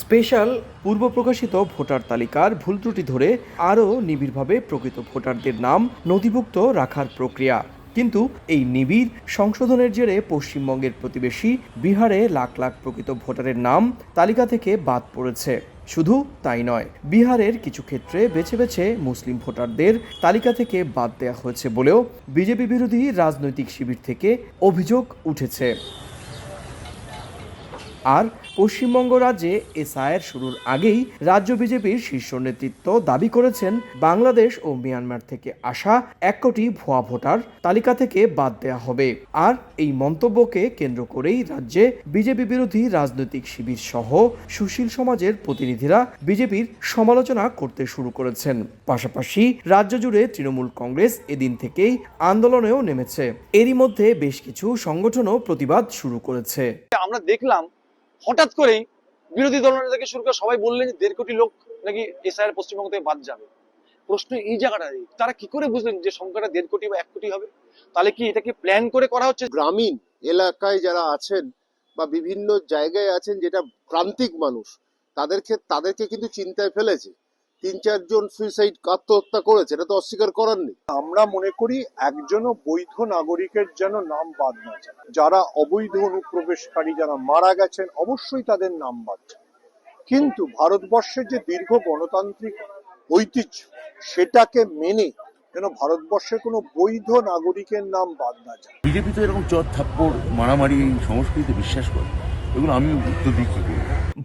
Special পূর্ব প্রকাশিত voter তালিকার ভুল ত্রুটি ধরে আরও নিবিড়ভাবে প্রকৃত ভোটারদের নাম নথিভুক্ত রাখার প্রক্রিয়া। কিন্তু এই নিবিড় সংশোধনের জেরে পশ্চিমবঙ্গের প্রতিবেশী বিহারে লাখ লাখ প্রকৃত ভোটারের নাম তালিকা থেকে বাদ পড়েছে। শুধু তাই নয়, বিহারের কিছু ক্ষেত্রে বেছে বেছে মুসলিম ভোটারদের তালিকা থেকে বাদ দেওয়া হয়েছে বলেও বিজেপি বিরোধী রাজনৈতিক শিবির থেকে অভিযোগ উঠেছে। আর পশ্চিমবঙ্গ রাজ্যে এসআইয়ের শুরুর আগেই রাজ্য বিজেপির শীর্ষ নেতৃত্ব দাবি করেছেন, বাংলাদেশ ও মিয়ানমার থেকে আসা এক কোটি ভুয়া ভোটার তালিকা থেকে বাদ দেওয়া হবে। আর এই মন্তব্যকে কেন্দ্র করেই রাজ্যে বিজেপি বিরোধী রাজনৈতিক শিবির সহ সুশীল সমাজের প্রতিনিধিরা বিজেপির সমালোচনা করতে শুরু করেছেন। পাশাপাশি রাজ্য জুড়ে তৃণমূল কংগ্রেস এদিন থেকেই আন্দোলনেও নেমেছে। এরই মধ্যে বেশ কিছু সংগঠনও প্রতিবাদ শুরু করেছে। আমরা দেখলাম হঠাৎ করেই বিরোধী দলনেতা থেকে শুরু করে সবাই বললেন যে দেড় কোটি লোক নাকি এসআইআর পশ্চিমবঙ্গ থেকে বাদ যাবে। প্রশ্ন এই জায়গাটা তারা কি করে বুঝলেন যে সংখ্যাটা দেড় কোটি বা এক কোটি হবে? তাহলে কি এটাকে প্ল্যান করে করা হচ্ছে? গ্রামীণ এলাকায় যারা আছেন বা বিভিন্ন জায়গায় আছেন যেটা প্রান্তিক মানুষ, তাদেরকে তাদেরকে কিন্তু চিন্তায় ফেলেছে। তিন চারজন সুইসাইড আত্মহত্যা করেছে এটা তো অস্বীকার করার নেই। আমরা মনে করি একজনও বৈধ নাগরিকের যেন নাম বাদ না যায়। যারা অবৈধ অনুপ্রবেশকারী যারা মারা গেছেন অবশ্যই তাদের নাম বাদ কিন্তু ভারতবর্ষের যে দীর্ঘ গণতান্ত্রিক ঐতিহ্য সেটাকে মেনে যেন ভারতবর্ষের কোনো বৈধ নাগরিকের নাম বাদ না যায়। বিজেপি তো এরকম চর থাপ্পড় মারামারি সংস্কৃতিতে বিশ্বাস করে। এগুলো আমি উত্তর করে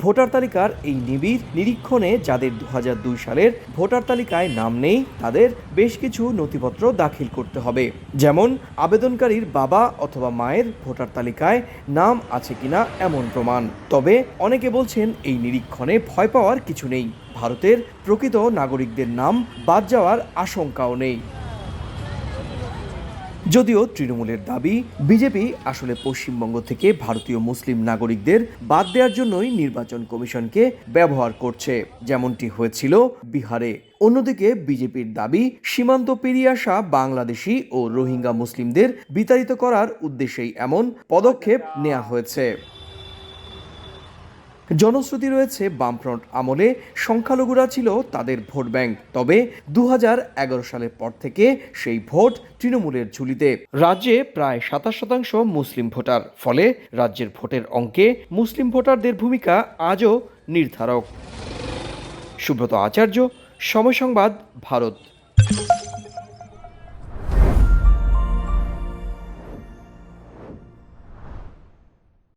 ভোটার তালিকার এই নিবিড় নিরীক্ষণে যাদের দু হাজার দুই সালের ভোটার তালিকায় নাম নেই, তাদের বেশ কিছু নথিপত্র দাখিল করতে হবে। যেমন, আবেদনকারীর বাবা অথবা মায়ের ভোটার তালিকায় নাম আছে কিনা এমন প্রমাণ। তবে অনেকে বলছেন এই নিরীক্ষণে ভয় পাওয়ার কিছু নেই। ভারতের প্রকৃত নাগরিকদের নাম বাদ যাওয়ার আশঙ্কাও নেই। যদিও তৃণমূলের দাবি, বিজেপি আসলে পশ্চিমবঙ্গ থেকে ভারতীয় মুসলিম নাগরিকদের বাদ দেওয়ার জন্যই নির্বাচন কমিশনকে ব্যবহার করছে। যেমনটি হয়েছিল বিহারে। অন্যদিকে বিজেপির দাবি, সীমান্ত পেরিয়ে আসা বাংলাদেশি ও রোহিঙ্গা মুসলিমদের বিতাড়িত করার উদ্দেশ্যেই এমন পদক্ষেপ নেওয়া হয়েছে। জনশ্রুতি রয়েছে বামফ্রন্ট আমলে। সংখ্যালঘুরা ছিল তাদের ভোট ব্যাংক, তবে দু হাজার এগারো সালের পর থেকে সেই ভোট তৃণমূলের ঝুলিতে। রাজ্যে প্রায় সাতাশ শতাংশ মুসলিম ভোটার, ফলে রাজ্যের ভোটের অঙ্কে মুসলিম ভোটারদের ভূমিকা আজও নির্ধারক। সুব্রত আচার্য, সময় সংবাদ, ভারত।